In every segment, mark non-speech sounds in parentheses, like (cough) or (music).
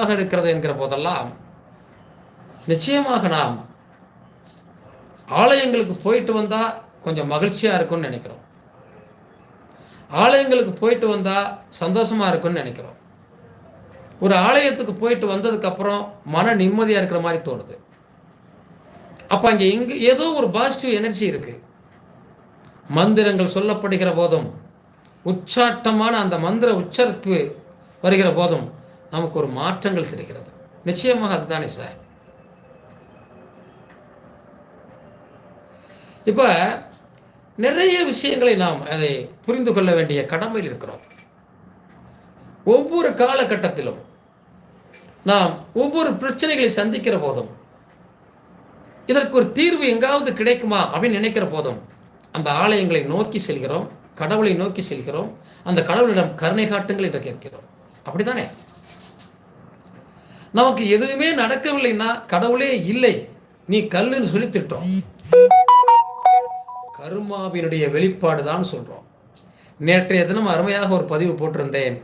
இருக்கிறது என்கிற போதெல்லாம் நிச்சயமாக நாம் ஆலயங்களுக்கு போயிட்டு வந்தால் கொஞ்சம் மகிழ்ச்சியா இருக்கும்னு நினைக்கிறோம். ஆலயங்களுக்கு போயிட்டு வந்தால் சந்தோஷமா இருக்கும்னு நினைக்கிறோம். ஒரு ஆலயத்துக்கு போயிட்டு வந்ததுக்கு அப்புறம் மன நிம்மதியா இருக்கிற மாதிரி தோணுது. அப்ப அங்க இங்கே ஏதோ ஒரு பாசிட்டிவ் எனர்ஜி இருக்கு. மந்திரங்கள் சொல்லப்படுகிற போதும் உச்சாட்டமான அந்த மந்திர உச்சரிப்பு வருகிற போதும் நமக்கு ஒரு மாற்றங்கள் தெரிகிறது. நிச்சயமாக அதுதானே சார் இப்போ நிறைய விஷயங்களை நாம் அதை புரிந்து கொள்ள வேண்டிய கடமையில் இருக்கிறோம். ஒவ்வொரு காலகட்டத்திலும் நாம் ஒவ்வொரு பிரச்சனைகளை சந்திக்கிற போதும் இதற்கு ஒரு தீர்வு எங்காவது கிடைக்குமா அப்படின்னு நினைக்கிற போதும் அந்த ஆலயங்களை நோக்கி செல்கிறோம் கடவுளை நோக்கி செல்கிறோம் அந்த கடவுளிடம் கருணை காட்டுங்கள் என்று கேட்கிறோம். அப்படிதானே நமக்கு எதுவுமே நடக்கவில்லைன்னா கடவுளே இல்லை. நீ கல்லுன்னு சொல்லி திட்டோம் கருமாவினுடைய வெளிப்பாடு தான் சொல்றோம். நேற்றைய தினம் அருமையாக ஒரு பதிவு போட்டிருந்தேன்.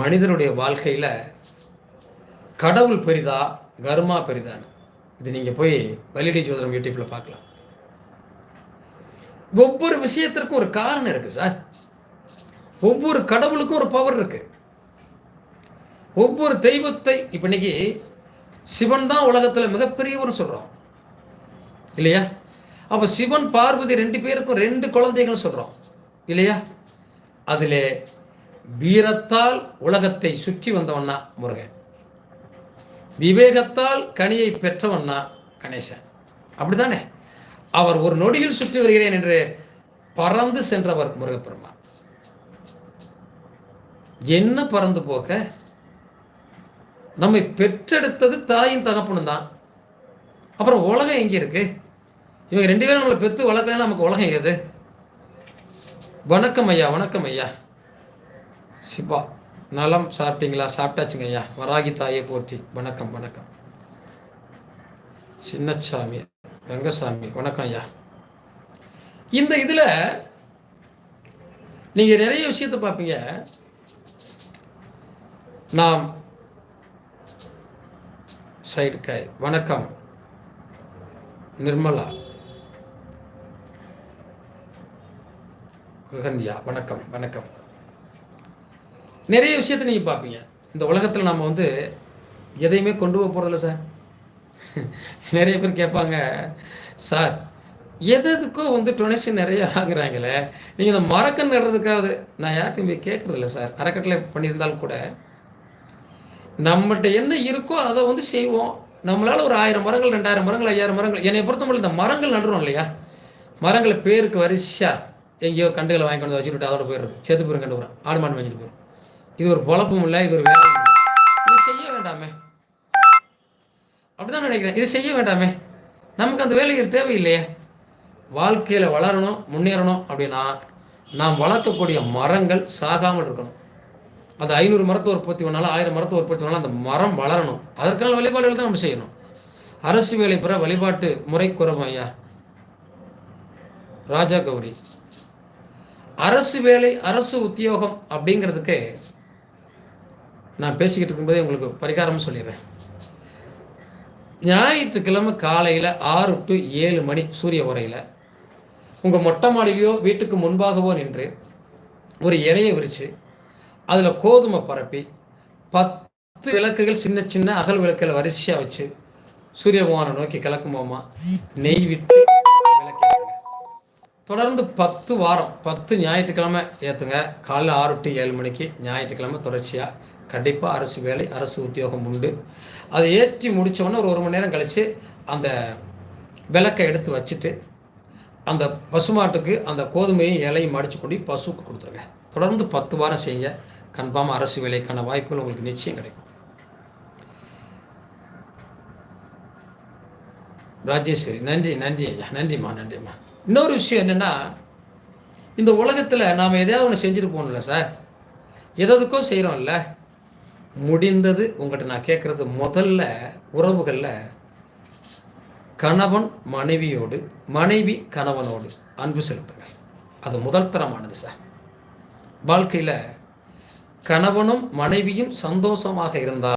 மனிதனுடைய வாழ்க்கையில கடவுள் பெரிதா கர்மா பெரிதான்னு. இது நீங்கள் போய் வலிடி ஜோதிடம் யூடியூப்பில் பார்க்கலாம். ஒவ்வொரு விஷயத்திற்கும் ஒரு காரணம் இருக்குது சார். ஒவ்வொரு கடவுளுக்கும் ஒரு பவர் இருக்குது ஒவ்வொரு தெய்வத்தை இப்போ இன்னைக்கு சிவன் தான் உலகத்தில் மிகப்பெரியவர் சொல்கிறோம் இல்லையா? அப்போ சிவன் பார்வதி ரெண்டு பேருக்கும் ரெண்டு குழந்தைகள் சொல்கிறோம் இல்லையா? அதில் வீரத்தால் உலகத்தை சுற்றி வந்தவன்னா முருகன். விவேகத்தால் கனியை பெற்றவன்னா கணேசன். அப்படிதானே அவர் ஒரு நொடியில் சுற்றி வருகிறேன் என்று பறந்து சென்றவர் முருகப்பெருமான். என்ன பறந்து போக்க நம்மை பெற்றெடுத்தது தாயும் தகப்பனும் தான். அப்புறம் உலகம் எங்கே இருக்கு? இவங்க ரெண்டு பேரும் நம்மளை பெற்று வளர்க்கலன்னா நமக்கு உலகம் எது? வணக்கம் ஐயா வணக்கம் ஐயா. சிவா நலம் சாப்பிட்டீங்களா? சாப்பிட்டாச்சுங்க ஐயா. வராகி தாயை போற்றி. வணக்கம் வணக்கம். சின்னசாமி வெங்கசாமி வணக்கம் ஐயா. இந்த இதில் நீங்கள் நிறைய விஷயத்தை பார்ப்பீங்க. நாம் சைடு கை வணக்கம். நிர்மலா. குகன்யா. வணக்கம் வணக்கம். நிறைய விஷயத்தை நீங்கள் பார்ப்பீங்க. இந்த உலகத்தில் நம்ம வந்து எதையுமே கொண்டு போக போகிறதில்ல சார். (laughs) நிறைய பேர் கேட்பாங்க சார் எது எதுக்கோ வந்து டொனேஷன் நிறைய ஆகுறாங்களே நீங்கள் இந்த மரக்கன் நடுறதுக்காவது நான் யார்கிட்டையும் கேட்குறதில்ல சார். அறக்கட்டளை பண்ணியிருந்தாலும் கூட நம்மகிட்ட என்ன இருக்கோ அதை வந்து செய்வோம். நம்மளால் ஒரு ஆயிரம் மரங்கள் ரெண்டாயிரம் மரங்கள் ஐயாயிரம் மரங்கள் என்னை பொறுத்தவரை இந்த மரங்கள் நடுறோம் இல்லையா? மரங்களை பேருக்கு வரிசையா எங்கேயோ கண்டுகளை வாங்கி கொண்டு வச்சுட்டு அதோட போயிடுறது. சேர்த்து போயிடும் கண்டு போகிறோம் ஆடு மாடு வாங்கிட்டு போயிடும் இது ஒரு பொழப்பும் இல்லை இது ஒரு வேலையும் இது செய்ய வேண்டாமே. அப்படிதான் நினைக்கிறேன். இது செய்ய வேண்டாமே. நமக்கு அந்த வேலைகள் தேவையில்லையே. வாழ்க்கையில் வளரணும் முன்னேறணும் அப்படின்னா நாம் வளர்க்கக்கூடிய மரங்கள் சாகாமல் இருக்கணும். அது ஐநூறு மரத்தை உற்பத்தி பண்ணாலும் ஆயிரம் மரத்தை உற்பத்தி பண்ணாலும் அந்த மரம் வளரணும். அதற்கான வழிபாடுகள் தான் நம்ம செய்யணும். அரசு வேலை பெற வழிபாட்டு முறை குறவும் ஐயா. ராஜா கௌரி. அரசு வேலை அரசு உத்தியோகம் அப்படிங்கிறதுக்கு நான் பேசிக்கிட்டு இருக்கும்போதே உங்களுக்கு பரிகாரம் சொல்லிடுறேன். ஞாயிற்றுக்கிழமை காலையில் ஆறு டு ஏழு மணி சூரிய உரையில் உங்கள் மொட்டை மாடிலையோ வீட்டுக்கு முன்பாகவோ நின்று ஒரு இலையை விரித்து அதில் கோதுமை பரப்பி பத்து விளக்குகள் சின்ன சின்ன அகல் விளக்குகளை வரிசையாக வச்சு சூரிய பகவானை நோக்கி கிழக்குமோமா நெய் விட்டு விளக்கேற்றுங்க தொடர்ந்து பத்து வாரம் பத்து ஞாயிற்றுக்கிழமை ஏற்றுங்க காலைல ஆறு டு ஏழு மணிக்கு ஞாயிற்றுக்கிழமை தொடர்ச்சியாக கண்டிப்பாக அரசு வேலை அரசு உத்தியோகம் உண்டு. அதை ஏற்றி முடித்தோடனே ஒரு ஒரு மணி நேரம் கழித்து அந்த விளக்கை எடுத்து வச்சுட்டு அந்த பசுமாட்டுக்கு அந்த கோதுமையும் இலையும் மடித்து கொண்டு பசுவுக்கு கொடுத்துருங்க. தொடர்ந்து பத்து வாரம் செய்யுங்க கன்ஃபார்மாக அரசு வேலைக்கான வாய்ப்புகள் உங்களுக்கு நிச்சயம் கிடைக்கும். ராஜேஸ்வரி நன்றி நன்றி ஐயா நன்றிம்மா நன்றிம்மா. இன்னொரு விஷயம் என்னென்னா இந்த உலகத்தில் நாம் எதையாவது ஒன்று செஞ்சுட்டு போகணும்ல சார். எதற்கோ செய்கிறோம்ல முடிந்தது உங்கள்கிட்ட நான் கேட்குறது முதல்ல உறவுகளில் கணவன் மனைவியோடு மனைவி கணவனோடு அன்பு செலுத்துங்கள். அது முதல் தரமானது சார். வாழ்க்கையில் கணவனும் மனைவியும் சந்தோஷமாக இருந்தால்